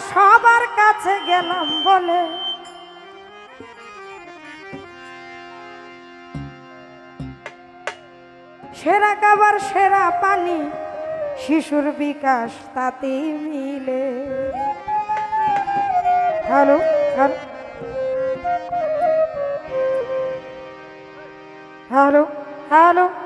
সবার কাছে গেলাম বলে। সেরা খাবার, সেরা পানি, শিশুর বিকাশ তাতেই মিলে। Hello hello. Hello hello.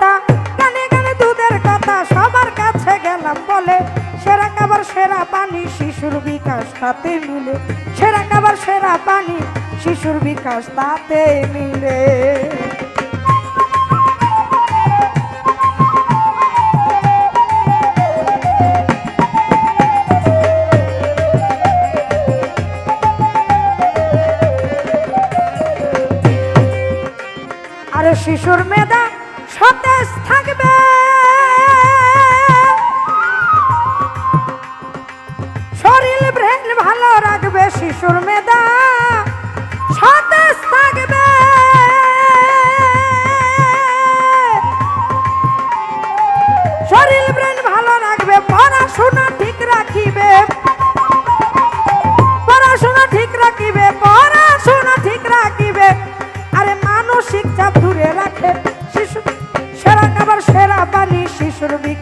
কথা দুধের কথা, সবার কাছে গেলাম বলে। সেরা খাবার, সেরা পানি, শিশুর বিকাশ তাতে মিলে। সেরা খাবার, সেরা পানি, শিশুর বিকাশ তাতে মিলে। আরে শিশুর মেধা সতেজ থাকবে। শরীর ভালো রাখবে শিশুর মেধা।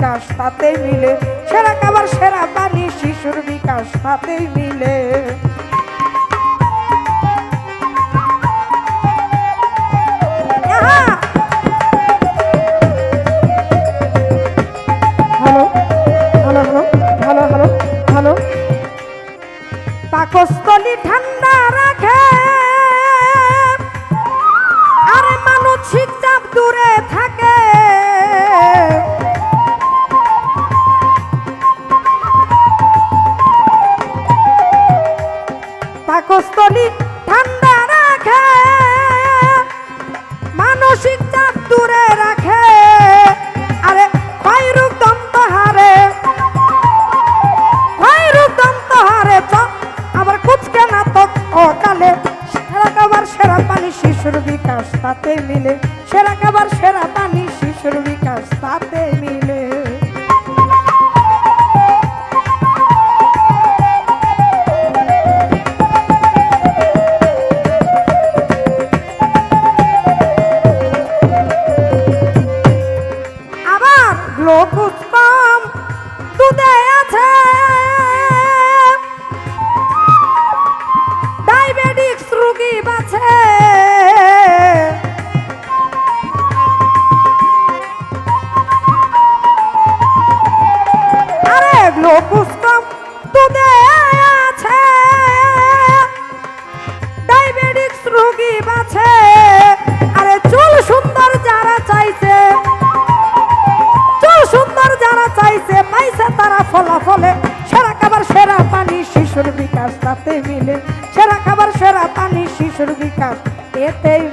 বিকাশ তাতেই মিলে। সেরা খাবার, সেরা পানি শিশুর বিকাশ তাতেই মিলে। পাকস্থলী ঠান্ডা রাখে। আরে মানসিক চাপ দূরে থাকে। তাতে মিলে সেরা খাবার সেরা পানি শিশুর বিকাশ তাতে মিলে। দুধে আছে। রোগী শিশুর বিকাশ তাতে মিলে। সেরা খাবার সেরা পানি শিশুর বিকাশ এতেই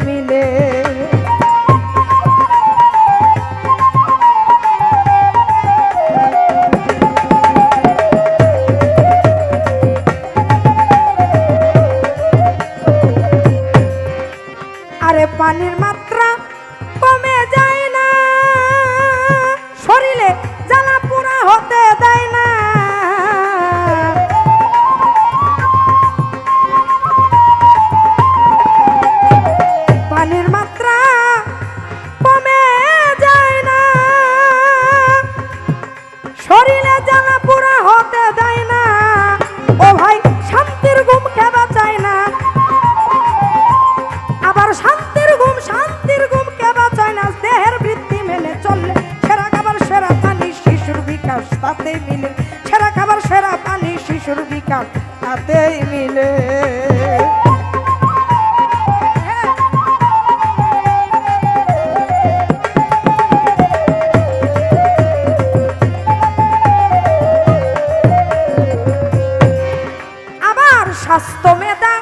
স্বাস্থ্য মেধা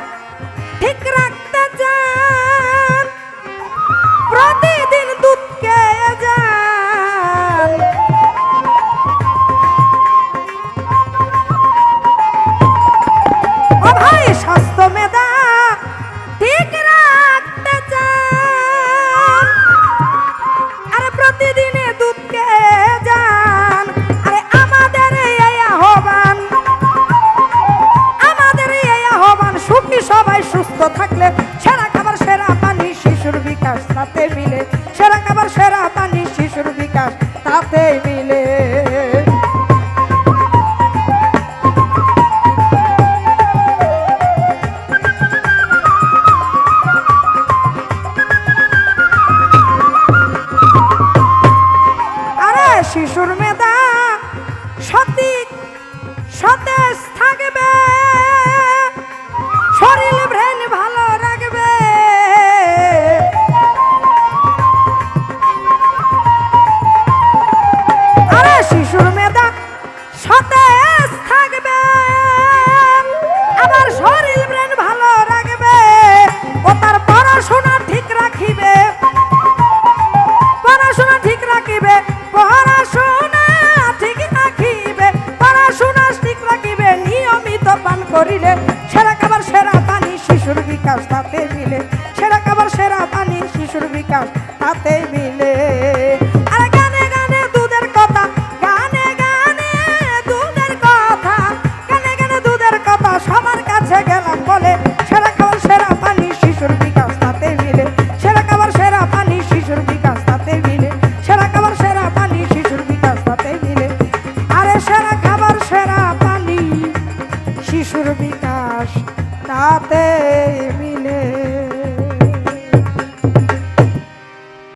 সাথে মিলে। করিলে সেরা খাবার সেরা তানি শিশুর বিকাশ তাতে মিলে।